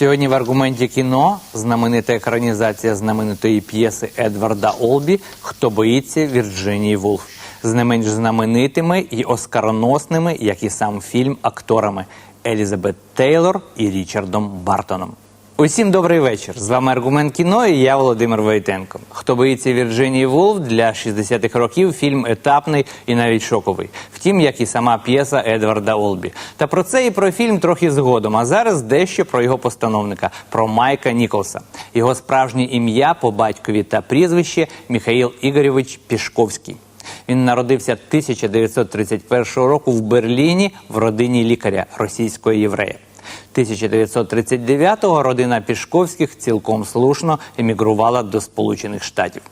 Сьогодні в аргументі кіно знаменита екранізація знаменитої п'єси Едварда Олбі Хто боїться Вірджинії Вулф з не менш знаменитими і оскароносними, як і сам фільм, акторами Елізабет Тейлор і Річардом Бартоном. Усім добрий вечір. З вами аргумент кіно і я Володимир Войтенко. Хто боїться Вірджинії Вулф для 60-х років фільм етапний і навіть шоковий. Втім, як і сама п'єса Едварда Олбі. Та про це і про фільм трохи згодом. А зараз дещо про його постановника, про Майка Ніколса. Його справжнє ім'я по батькові та прізвище Михаїл Ігорьович Пішковський. Він народився 1931 року в Берліні в родині лікаря російського єврея. 1939-го родина Пішковських цілком слушно емігрувала до Сполучених Штатів.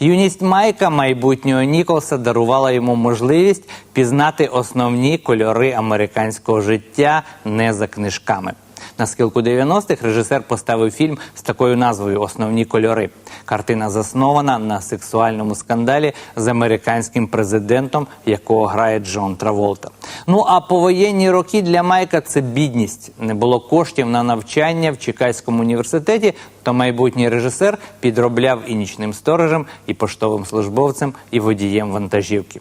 Юність Майка майбутнього Ніколса дарувала йому можливість пізнати основні кольори американського життя не за книжками. На схилку 90-х режисер поставив фільм з такою назвою Основні кольори. Картина заснована на сексуальному скандалі з американським президентом, якого грає Джон Траволта. Ну а повоєнні роки для Майка це бідність. Не було коштів на навчання в Чикаському університеті. То майбутній режисер підробляв і нічним сторожем, і поштовим службовцем, і водієм вантажівки.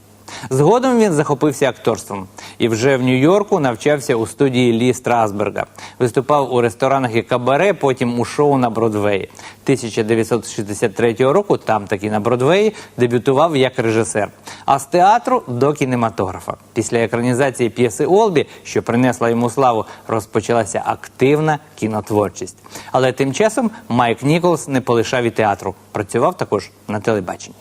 Згодом він захопився акторством і вже в Нью-Йорку навчався у студії Лі Страсберга. Виступав у ресторанах і кабаре, потім у шоу на Бродвеї. 1963 року, там таки на Бродвеї, дебютував як режисер. А з театру до кінематографа. Після екранізації п'єси Олбі, що принесла йому славу, розпочалася активна кінотворчість. Але тим часом Майк Ніколс не полишав і театру. Працював також на телебаченні.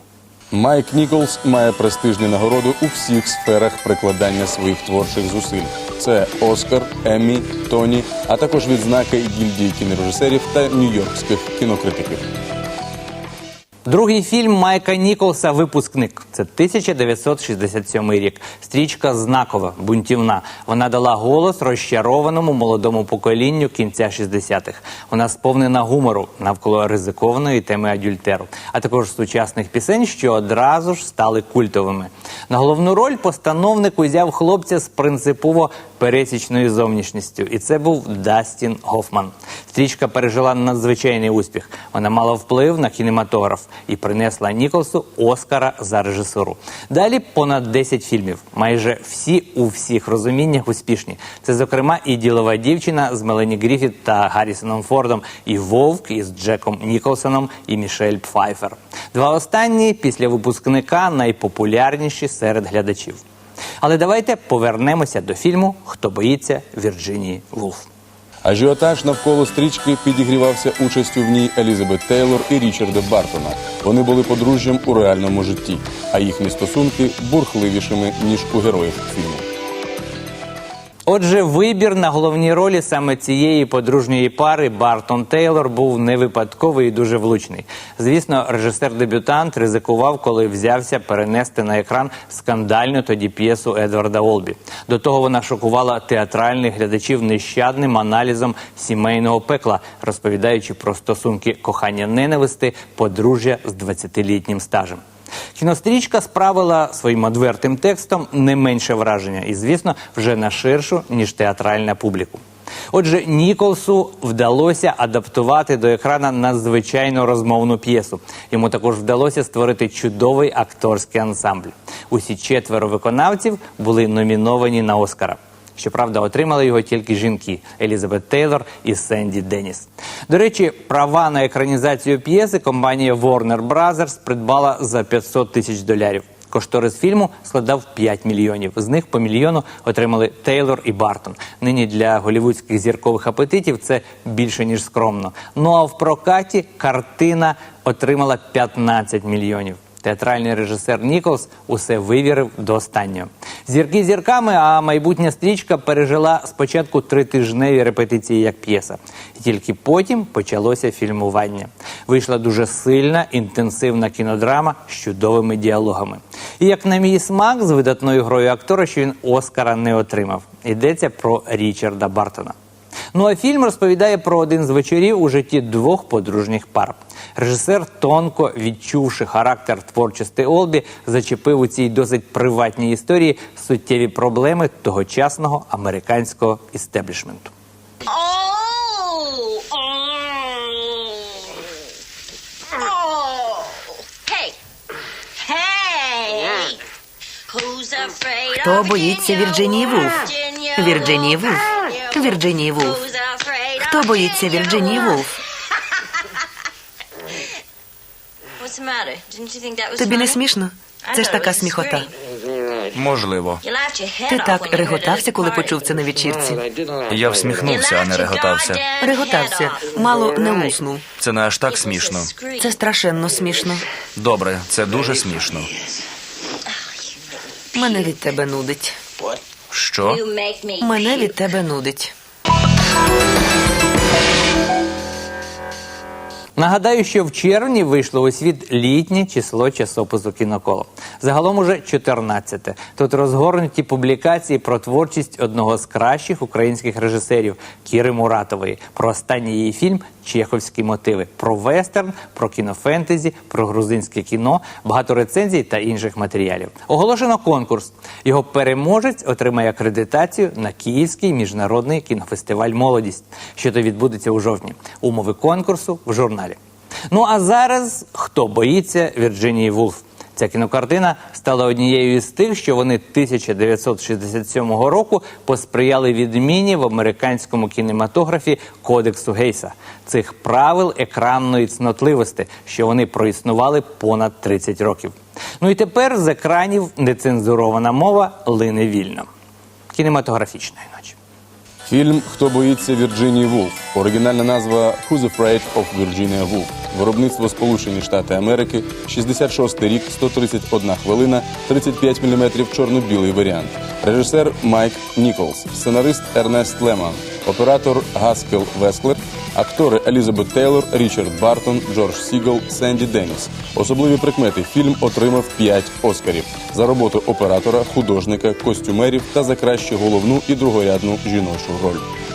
Майк Ніколс має престижні нагороди у всіх сферах прикладання своїх творчих зусиль. Це Оскар, Еммі, Тоні, а також відзнаки гільдії кінорежисерів та нью-йоркських кінокритиків. Другий фільм Майка Ніколса Випускник. Це 1967 рік. Стрічка знакова, бунтівна. Вона дала голос розчарованому молодому поколінню кінця 60-х. Вона сповнена гумору навколо ризикованої теми адюльтеру, а також сучасних пісень, що одразу ж стали культовими. На головну роль постановник узяв хлопця з принципово пересічною зовнішністю, і це був Дастін Гофман. Стрічка пережила надзвичайний успіх. Вона мала вплив на кінематограф і принесла Ніколсу Оскара за режисуру. Далі понад 10 фільмів. Майже всі у всіх розуміннях успішні. Це, зокрема, і ділова дівчина з Мелені Гріфіт та Гаррісоном Фордом, і Вовк із Джеком Ніколсоном і Мішель Пфайфер. Два останні після випускника найпопулярніші серед глядачів. Але давайте повернемося до фільму Хто боїться Вірджинії Вулф. Ажіотаж навколо стрічки підігрівався участю в ній Елізабет Тейлор і Річарда Бартона. Вони були подружжям у реальному житті, а їхні стосунки бурхливішими ніж у героїв фільму. Отже, вибір на головній ролі саме цієї подружньої пари Бартон Тейлор був не випадковий і дуже влучний. Звісно, режисер-дебютант ризикував, коли взявся перенести на екран скандальну тоді п'єсу Едварда Олбі. До того вона шокувала театральних глядачів нещадним аналізом сімейного пекла, розповідаючи про стосунки кохання ненависти подружжя з 20-літнім стажем. Кінострічка справила своїм одвертим текстом не менше враження, і, звісно, вже на ширшу, ніж театральна публіку. Отже, Ніколсу вдалося адаптувати до екрана надзвичайно розмовну п'єсу. Йому також вдалося створити чудовий акторський ансамбль. Усі четверо виконавців були номіновані на Оскара. Щоправда, отримали його тільки жінки Елізабет Тейлор і Сенді Деніс. До речі, права на екранізацію п'єси компанія Warner Brothers придбала за 500 тисяч долярів. Кошторис фільму складав 5 мільйонів. З них по мільйону отримали Тейлор і Бартон. Нині для голівудських зіркових апетитів це більше ніж скромно. Ну а в прокаті картина отримала 15 мільйонів. Театральний режисер Ніколс усе вивірив до останнього. Зірки зірками, а майбутня стрічка пережила спочатку тритижневі репетиції як п'єса. І тільки потім почалося фільмування. Вийшла дуже сильна, інтенсивна кінодрама з чудовими діалогами. І як на мій смак, з видатною грою актора, що він Оскара не отримав. Йдеться про Річарда Бартона. Ну а фільм розповідає про один з вечорів у житті двох подружніх пар. Режисер, тонко відчувши характер творчості Олбі, зачепив у цій досить приватній історії суттєві проблеми тогочасного американського істеблішменту. Хто боїться Вірджинії Вулф? Вірджинії Вулф. Вірджинії Вулф. Хто боїться Вірджинії Вулф? Тобі не смішно? Це ж така сміхота. Можливо. Ти так реготався, коли почув це на вечірці. Я всміхнувся, а не реготався. Реготався, мало не луснув. Це не аж так смішно. Це страшенно смішно. Добре, це дуже смішно. Мене від тебе нудить. Що? Мене від тебе нудить. Нагадаю, що в червні вийшло у світ літнє число часопису кіноколо. Загалом уже 14-те. Тут розгорнуті публікації про творчість одного з кращих українських режисерів Кіри Муратової, про останній її фільм Чеховські мотиви, про вестерн, про кінофентезі, про грузинське кіно, багато рецензій та інших матеріалів. Оголошено конкурс. Його переможець отримає акредитацію на Київський міжнародний кінофестиваль Молодість, що то відбудеться у жовтні. Умови конкурсу в журналі. Ну а зараз хто боїться Вірджинії Вулф? Ця кінокартина стала однією із тих, що вони 1967 року посприяли відміні в американському кінематографі Кодексу Гейса цих правил екранної цнотливості, що вони проіснували понад 30 років. Ну і тепер з екранів нецензурована мова лине вільно. Кінематографічної ночі. Фільм Хто боїться Вірджинії Вулф. Оригінальна назва Who's Afraid of Virginia Woolf. Виробництво Сполучені Штати Америки, 66 рік, 131 хвилина, 35 мм чорно-білий варіант. Режисер Майк Ніколс, сценарист Ернест Леман, оператор Гаскел Весклер, актори Елізабет Тейлор, Річард Бартон, Джордж Сігал, Сенді Деніс. Особливі прикмети. Фільм отримав 5 Оскарів за роботу оператора, художника, костюмерів та за кращу головну і другорядну жіночу роль.